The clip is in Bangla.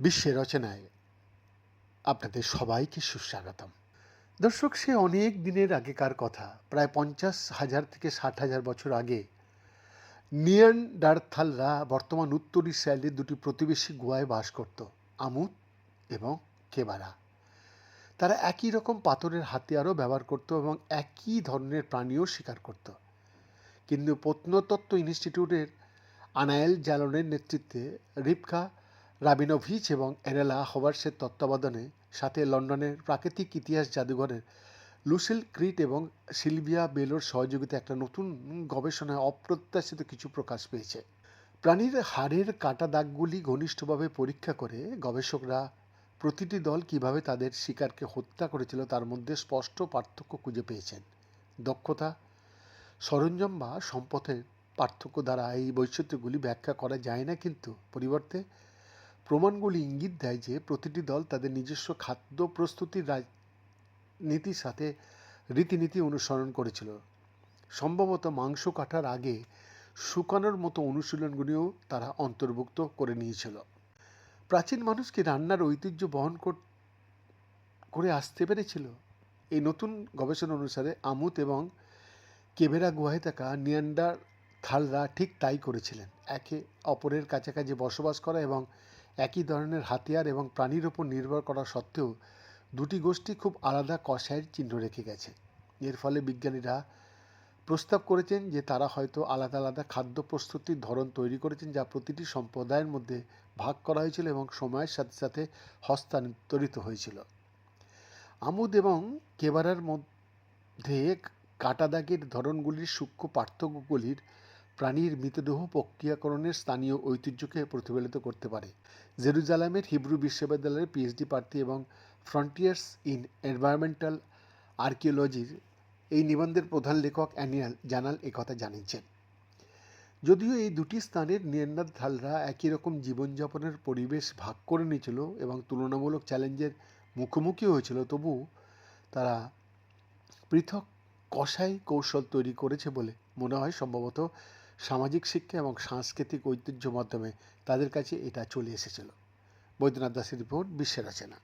বিশ্বের রচনায় আপনাদের সবাইকে সুস্বাগতম। দর্শক, সে অনেক দিনের আগেকার কথা। প্রায় পঞ্চাশ হাজার থেকে ষাট হাজার বছর আগে নিয়ানডারথালরা বর্তমান উত্তর ইসরায়েলের দুটি প্রতিবেশী গুহায় বাস করত, আমুদ এবং কেবারা। তারা একই রকম পাথরের হাতিয়ারও ব্যবহার করত এবং একই ধরনের প্রাণীও শিকার করত। কিন্তু প্রত্নতত্ত্ব ইনস্টিটিউটের আনায়েল জালনের নেতৃত্বে রিপকা রাবিনোভিচ এবং এরেলা হবার্সের তত্ত্বাবধানে সাথে লন্ডনের প্রাকৃতিক ইতিহাস জাদুঘরের লুসিল ক্রিট এবং সিলভিয়া বেলোর সহযোগিতা একটা নতুন গবেষণায় অপ্রত্যাশিত কিছু প্রকাশ পেয়েছে। প্রাণীর হাড়ের কাটা দাগগুলি ঘনিষ্ঠভাবে পরীক্ষা করে গবেষকরা প্রতিটি দল কীভাবে তাদের শিকারকে হত্যা করেছিল তার মধ্যে স্পষ্ট পার্থক্য খুঁজে পেয়েছেন। দক্ষতা, সরঞ্জাম বা সম্পদের পার্থক্য দ্বারা এই বৈচিত্র্যগুলি ব্যাখ্যা করা যায় না, কিন্তু পরিবর্তে প্রমাণগুলি ইঙ্গিত দেয় যে প্রতিটি দল তাদের নিজস্ব খাদ্য প্রস্তুতির নীতির সাথে রীতিনীতি অনুসরণ করেছিল। সম্ভবত মাংস কাটার আগে শুকানোর মতো অনুশীলনগুলিও তারা অন্তর্ভুক্ত করে নিয়েছিল। প্রাচীন মানুষ কি রান্নার ঐতিহ্য বহন করে আসতে পেরেছিল? এই নতুন গবেষণা অনুসারে আমুত এবং কেবেরা গুহায় থাকা নিয়ান্ডার থালরা ঠিক তাই করেছিলেন। একে অপরের কাছাকাছি বসবাস করা এবং একই ধরনের হাতিয়ার এবং প্রাণীর উপর নির্ভর করা সত্ত্বেও দুটি গোষ্ঠী খুব আলাদা কষায়ের চিহ্ন রেখে গেছে। এর ফলে বিজ্ঞানীরা প্রস্তাব করেছেন যে তারা হয়তো আলাদা আলাদা খাদ্য প্রস্তুতির ধরন তৈরি করেছেন যা প্রতিটি সম্প্রদায়ের মধ্যে ভাগ করা হয়েছিল এবং সময়ের সাথে সাথে হস্তান্তরিত হয়েছিল। আমুদ এবং কেবারার মধ্যে কাটা দাগের ধরনগুলির সূক্ষ্ম পার্থক্যগুলির প্রাণীর মৃতদেহ প্রক্রিয়াকরণের স্থানীয় ঐতিহ্যকে প্রতিফলিত করতে পারে। জেরুজালামের হিব্রু বিশ্ববিদ্যালয়ের পিএইচডি প্রার্থী এবং ফ্রন্টিয়ার্স ইন এনভায়রনমেন্টাল আর্কিওলজির এই নিবন্ধের প্রধান লেখক অ্যানিয়াল জানাল একথা জানিয়েছেন। যদিও এই দুটি স্থানের নিয়ান্ডারথালরা একই রকম জীবনযাপনের পরিবেশ ভাগ করে নিয়েছিল এবং তুলনামূলক চ্যালেঞ্জের মুখোমুখি হয়েছিল, তবু তারা পৃথক কষাই কৌশল তৈরি করেছে বলে মনে হয়, সম্ভবত সামাজিক শিক্ষা এবং সাংস্কৃতিক ঐতিহ্য মাধ্যমে তাদের কাছে এটা চলে এসেছিল। বৈদ্যনাথ দাসের রিপোর্ট বিশ্বের রচনা